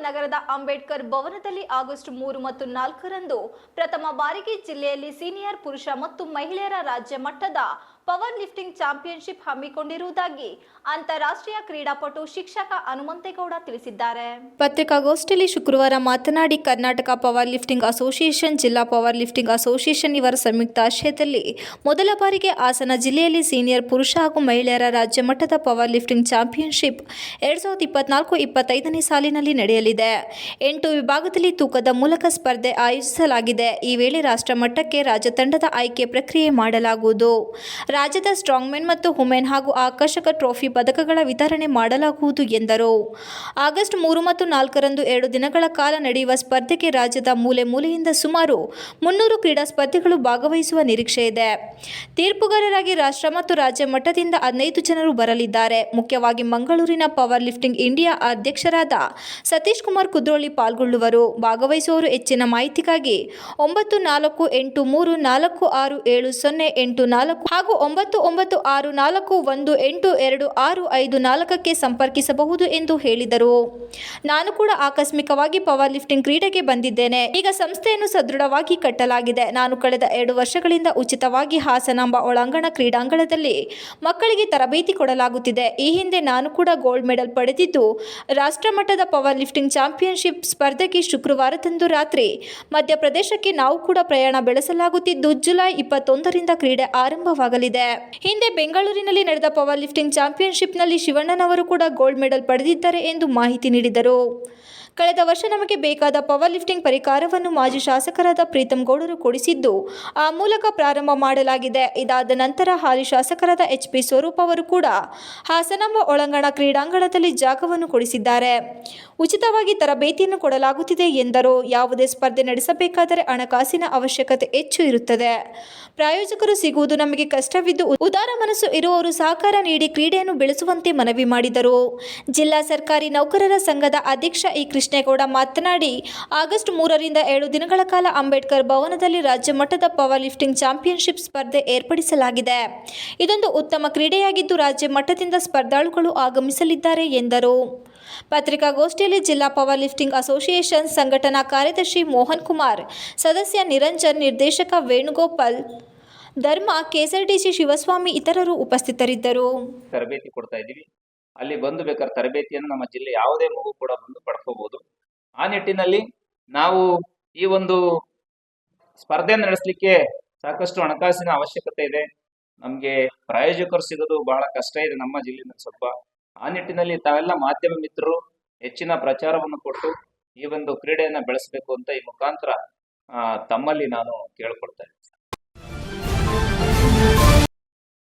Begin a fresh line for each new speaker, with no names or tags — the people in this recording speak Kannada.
ನಗರದ ಅಂಬೇಡ್ಕರ್ ಭವನದಲ್ಲಿ ಆಗಸ್ಟ್ ಮೂರು ಮತ್ತು ನಾಲ್ಕರಂದು ಪ್ರಥಮ ಬಾರಿಗೆ ಜಿಲ್ಲೆಯಲ್ಲಿ ಸೀನಿಯರ್ ಪುರುಷ ಮತ್ತು ಮಹಿಳೆಯರ ರಾಜ್ಯ ಮಟ್ಟದ ಪವರ್ ಲಿಫ್ಟಿಂಗ್ ಚಾಂಪಿಯನ್ಶಿಪ್ ಹಮ್ಮಿಕೊಂಡಿರುವುದಾಗಿ ಅಂತಾರಾಷ್ಟ್ರೀಯ ಕ್ರೀಡಾಪಟು ಶಿಕ್ಷಕ ಹನುಮಂತೇಗೌಡ ತಿಳಿಸಿದ್ದಾರೆ. ಪತ್ರಿಕಾಗೋಷ್ಠಿಯಲ್ಲಿ ಶುಕ್ರವಾರ ಮಾತನಾಡಿ, ಕರ್ನಾಟಕ ಪವರ್ ಲಿಫ್ಟಿಂಗ್ ಅಸೋಸಿಯೇಷನ್, ಜಿಲ್ಲಾ ಪವರ್ ಲಿಫ್ಟಿಂಗ್ ಅಸೋಸಿಯೇಷನ್ ಇವರ ಸಂಯುಕ್ತ ಆಶ್ರಯದಲ್ಲಿ ಮೊದಲ ಬಾರಿಗೆ ಹಾಸನ ಜಿಲ್ಲೆಯಲ್ಲಿ ಸೀನಿಯರ್ ಪುರುಷ ಹಾಗೂ ಮಹಿಳೆಯರ ರಾಜ್ಯ ಮಟ್ಟದ ಪವರ್ ಲಿಫ್ಟಿಂಗ್ ಚಾಂಪಿಯನ್ಶಿಪ್ ಎರಡ್ ಸಾವಿರದ ಇಪ್ಪತ್ನಾಲ್ಕು ಇಪ್ಪತ್ತೈದನೇ ಸಾಲಿನಲ್ಲಿ ನಡೆಯಲಿದೆ. ಎಂಟು ವಿಭಾಗದಲ್ಲಿ ತೂಕದ ಮೂಲಕ ಸ್ಪರ್ಧೆ ಆಯೋಜಿಸಲಾಗಿದೆ. ಈ ವೇಳೆ ರಾಷ್ಟ್ರ ಮಟ್ಟಕ್ಕೆ ರಾಜ್ಯ ತಂಡದ ಆಯ್ಕೆ ಪ್ರಕ್ರಿಯೆ ಮಾಡಲಾಗುವುದು. ರಾಜ್ಯದ ಸ್ಟ್ರಾಂಗ್ಮೆನ್ ಮತ್ತು ವುಮೆನ್ ಹಾಗೂ ಆಕರ್ಷಕ ಟ್ರೋಫಿ ಪದಕಗಳ ವಿತರಣೆ ಮಾಡಲಾಗುವುದು ಎಂದರು. ಆಗಸ್ಟ್ ಮೂರು ಮತ್ತು ನಾಲ್ಕರಂದು ಎರಡು ದಿನಗಳ ಕಾಲ ನಡೆಯುವ ಸ್ಪರ್ಧೆಗೆ ರಾಜ್ಯದ ಮೂಲೆ ಮೂಲೆಯಿಂದ ಸುಮಾರು ಮುನ್ನೂರು ಕ್ರೀಡಾ ಸ್ಪರ್ಧಿಗಳು ಭಾಗವಹಿಸುವ ನಿರೀಕ್ಷೆ ಇದೆ. ತೀರ್ಪುಗಾರರಾಗಿ ರಾಷ್ಟ್ರ ಮತ್ತು ರಾಜ್ಯ ಮಟ್ಟದಿಂದ ಹದಿನೈದು ಜನರು ಬರಲಿದ್ದಾರೆ. ಮುಖ್ಯವಾಗಿ ಮಂಗಳೂರಿನ ಪವರ್ ಲಿಫ್ಟಿಂಗ್ ಇಂಡಿಯಾ ಅಧ್ಯಕ್ಷರಾದ ಸತೀಶ್ ಕುಮಾರ್ ಕುದ್ರೋಳಿ ಪಾಲ್ಗೊಳ್ಳುವರು. ಭಾಗವಹಿಸುವವರು ಹೆಚ್ಚಿನ ಮಾಹಿತಿಗಾಗಿ ಒಂಬತ್ತು ನಾಲ್ಕು ಎಂಟು ಮೂರು ನಾಲ್ಕು ಆರು ಏಳು ಸೊನ್ನೆ ಎಂಟು ನಾಲ್ಕು ಹಾಗೂ ಒಂಬತ್ತು ಒಂಬತ್ತು ಆರು ನಾಲ್ಕು ಒಂದು ಎಂಟು ಎರಡು ಆರು ಐದು ನಾಲ್ಕಕ್ಕೆ ಸಂಪರ್ಕಿಸಬಹುದು ಎಂದು ಹೇಳಿದರು. ನಾನು ಕೂಡ ಆಕಸ್ಮಿಕವಾಗಿ ಪವರ್ ಲಿಫ್ಟಿಂಗ್ ಕ್ರೀಡೆಗೆ ಬಂದಿದ್ದೇನೆ. ಈಗ ಸಂಸ್ಥೆಯನ್ನು ಸದೃಢವಾಗಿ ಕಟ್ಟಲಾಗಿದೆ. ನಾನು ಕಳೆದ ಎರಡು ವರ್ಷಗಳಿಂದ ಉಚಿತವಾಗಿ ಹಾಸನಾಂಬ ಒಳಾಂಗಣ ಕ್ರೀಡಾಂಗಣದಲ್ಲಿ ಮಕ್ಕಳಿಗೆ ತರಬೇತಿ ಕೊಡಲಾಗುತ್ತಿದೆ. ಈ ಹಿಂದೆ ನಾನು ಕೂಡ ಗೋಲ್ಡ್ ಮೆಡಲ್ ಪಡೆದಿದ್ದು, ರಾಷ್ಟ್ರಮಟ್ಟದ ಪವರ್ ಲಿಫ್ಟಿಂಗ್ ಚಾಂಪಿಯನ್ಶಿಪ್ ಸ್ಪರ್ಧೆಗೆ ಶುಕ್ರವಾರದಂದು ರಾತ್ರಿ ಮಧ್ಯಪ್ರದೇಶಕ್ಕೆ ನಾವು ಕೂಡ ಪ್ರಯಾಣ ಬೆಳೆಸಲಾಗುತ್ತಿದ್ದು, ಜುಲೈ ಇಪ್ಪತ್ತೊಂದರಿಂದ ಕ್ರೀಡೆ ಆರಂಭವಾಗಲಿದೆ. ಹಿಂದೆ ಬೆಂಗಳೂರಿನಲ್ಲಿ ನಡೆದ ಪವರ್ ಲಿಫ್ಟಿಂಗ್ ಚಾಂಪಿಯನ್ಶಿಪ್ನಲ್ಲಿ ಶಿವಣ್ಣನವರು ಕೂಡ ಗೋಲ್ಡ್ ಮೆಡಲ್ ಪಡೆದಿದ್ದಾರೆ ಎಂದು ಮಾಹಿತಿ ನೀಡಿದರು. ಕಳೆದ ವರ್ಷ ನಮಗೆ ಬೇಕಾದ ಪವರ್ ಲಿಫ್ಟಿಂಗ್ ಪರಿಕಾರವನ್ನು ಮಾಜಿ ಶಾಸಕರಾದ ಪ್ರೀತಂ ಗೌಡರು ಕೊಡಿಸಿದ್ದು, ಆ ಮೂಲಕ ಪ್ರಾರಂಭ ಮಾಡಲಾಗಿದೆ. ಇದಾದ ನಂತರ ಹಾಲಿ ಶಾಸಕರಾದ ಎಚ್ ಪಿ ಸ್ವರೂಪ್ ಅವರು ಕೂಡ ಹಾಸನಾಂಬ ಒಳಾಂಗಣ ಕ್ರೀಡಾಂಗಣದಲ್ಲಿ ಜಾಗವನ್ನು ಕೊಡಿಸಿದ್ದಾರೆ. ಉಚಿತವಾಗಿ ತರಬೇತಿಯನ್ನು ಕೊಡಲಾಗುತ್ತಿದೆ ಎಂದರು. ಯಾವುದೇ ಸ್ಪರ್ಧೆ ನಡೆಸಬೇಕಾದರೆ ಹಣಕಾಸಿನ ಅವಶ್ಯಕತೆ ಹೆಚ್ಚು ಇರುತ್ತದೆ. ಪ್ರಾಯೋಜಕರು ಸಿಗುವುದು ನಮಗೆ ಕಷ್ಟವಿದ್ದು, ಉದಾರ ಮನಸ್ಸು ಇರುವವರು ಸಹಕಾರ ನೀಡಿ ಕ್ರೀಡೆಯನ್ನು ಬೆಳೆಸುವಂತೆ ಮನವಿ ಮಾಡಿದರು. ಜಿಲ್ಲಾ ಸರ್ಕಾರಿ ನೌಕರರ ಸಂಘದ ಅಧ್ಯಕ್ಷ ಇ ಕೃಷ್ಣೇಗೌಡ ಮಾತನಾಡಿ, ಆಗಸ್ಟ್ ಮೂರರಿಂದ ಏಳು ದಿನಗಳ ಕಾಲ ಅಂಬೇಡ್ಕರ್ ಭವನದಲ್ಲಿ ರಾಜ್ಯ ಮಟ್ಟದ ಪವರ್ ಲಿಫ್ಟಿಂಗ್ ಚಾಂಪಿಯನ್ಶಿಪ್ ಸ್ಪರ್ಧೆ ಏರ್ಪಡಿಸಲಾಗಿದೆ. ಇದೊಂದು ಉತ್ತಮ ಕ್ರೀಡೆಯಾಗಿದ್ದು, ರಾಜ್ಯ ಮಟ್ಟದಿಂದ ಸ್ಪರ್ಧಾಳುಗಳು ಆಗಮಿಸಲಿದ್ದಾರೆ ಎಂದರು. ಪತ್ರಿಕಾಗೋಷ್ಠಿಯಲ್ಲಿ ಜಿಲ್ಲಾ ಪವರ್ ಲಿಫ್ಟಿಂಗ್ ಅಸೋಸಿಯೇಷನ್ ಸಂಘಟನಾ ಕಾರ್ಯದರ್ಶಿ ಮೋಹನ್ ಕುಮಾರ್, ಸದಸ್ಯ ನಿರಂಜನ್, ನಿರ್ದೇಶಕ ವೇಣುಗೋಪಾಲ್, ಧರ್ಮ, ಕೆಎಸ್ಆರ್ಟಿಸಿ ಶಿವಸ್ವಾಮಿ ಇತರರು ಉಪಸ್ಥಿತರಿದ್ದರು.
ತರಬೇತಿ ಕೊಡ್ತಾ ಇದ್ದೀವಿ. ಅಲ್ಲಿ ಬಂದು ಬೇಕಾದ್ರೆ ತರಬೇತಿಯನ್ನು ನಮ್ಮ ಜಿಲ್ಲೆ ಯಾವುದೇ ಮಗು ಕೂಡ ಬಂದು ಪಡ್ಕೋಬಹುದು ಆ ನಿಟ್ಟಿನಲ್ಲಿ ನಾವು ಈ ಒಂದು ಸ್ಪರ್ಧೆ ನಡೆಸಲಿಕ್ಕೆ ಸಾಕಷ್ಟು ಹಣಕಾಸಿನ ಅವಶ್ಯಕತೆ ಇದೆ. ನಮ್ಗೆ ಪ್ರಾಯೋಜಕರು ಸಿಗೋದು ಬಹಳ ಕಷ್ಟ ಇದೆ ನಮ್ಮ ಜಿಲ್ಲೆಯಲ್ಲಿ ಸ್ವಲ್ಪ. ಆ ನಿಟ್ಟಿನಲ್ಲಿ ತಾವೆಲ್ಲ ಮಾಧ್ಯಮ ಮಿತ್ರರು ಹೆಚ್ಚಿನ ಪ್ರಚಾರವನ್ನು ಕೊಟ್ಟು ಈ ಒಂದು ಕ್ರೀಡೆಯನ್ನ ಬೆಳೆಸಬೇಕು ಅಂತ ಈ ಮುಖಾಂತರ ತಮ್ಮಲ್ಲಿ ನಾನು ಇದ್ದೀನಿ.